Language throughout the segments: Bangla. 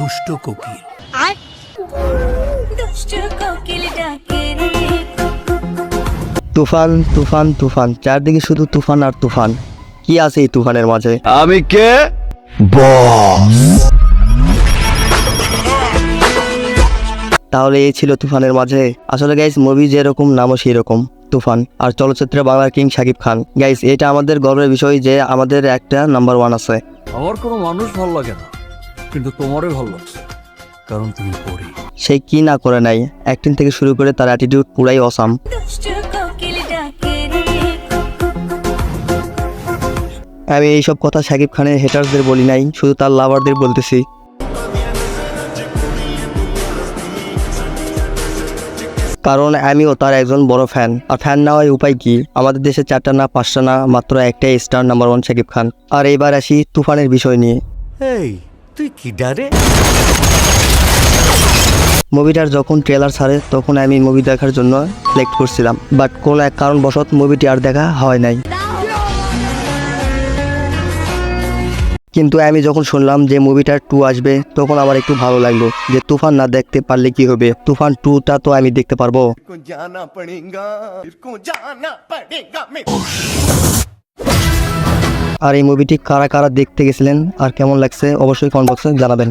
দুষ্ট কোকিল। আর? দুষ্ট কোকিল ডাকে তুফান তুফান তুফান। চারদিকে শুধু তুফান আর তুফান। কি আছে এই তুফানের মাঝে? আমি কে? তাহলে এই ছিল তুফানের মাঝে। আসলে গাইস মুভি যেরকম নামও সেই রকম তুফান। আর চলচ্চিত্রে বাংলার কিং শাকিব খান। গাইস এটা আমাদের গর্বের বিষয় যে আমাদের একটা নাম্বার ওয়ান আছে। আমার কোনো মানুষ ভালো লাগে না। কিন্তু তোমারই ভালো লাগছে কারণ তুমি পড়ি সে কি না করে নাই অ্যাক্টিং থেকে শুরু করে তার অ্যাটিটিউড পুরাই অসাম আমি এইসব কথা শাকিব খানের হেটার্সদের বলি নাই শুধু তার লাভারদের বলতেছি। কারণ আমিও তার একজন বড় ফ্যান আর ফ্যান না হয় উপায় কি? আমাদের দেশে চারটা না পাঁচটা না মাত্র একটাই star number one Shakib Khan. আর এইবার আসি তুফানের বিষয় নিয়ে। এই তুই কি ডারে? মুভিটার যখন ট্রেলার ছাড়ে তখন আমি মুভি দেখার জন্য সিলেক্ট করছিলাম। বাট কোনো এক কারণবশত মুভিটি আর দেখা হয় নাই। কিন্তু আমি যখন শুনলাম যে মুভিটার টু আসবে তখন আমার একটু ভালো লাগল যে তুফান না দেখতে পারলে কি হবে? তুফান টুটা তো আমি দেখতে পারব। আর এই মুভিটি কারা কারা দেখতে গেছিলেন আর কেমন লাগছে অবশ্যই কমেন্ট বক্সে জানাবেন।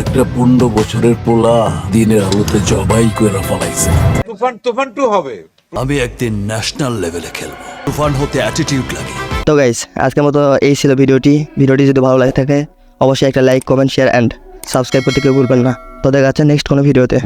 একটা পনেরো বছরের পোলা দিনের আলোতে জবাই করে ফলাইছে। তুফান তুফান টু হবে। আমি একদিন ন্যাশনাল লেভেলে খেলব। তুফান হতে অ্যাটিটিউড লাগে। তো গাইস আজকের মতো এই ছিল ভিডিওটি। ভিডিওটি যদি ভালো লাগে থাকে অবশ্যই একটা like comment share and subscribe করতে কেউ ভুলবেন না। তো দেখা যাচ্ছে নেক্সট কোনো ভিডিওতে।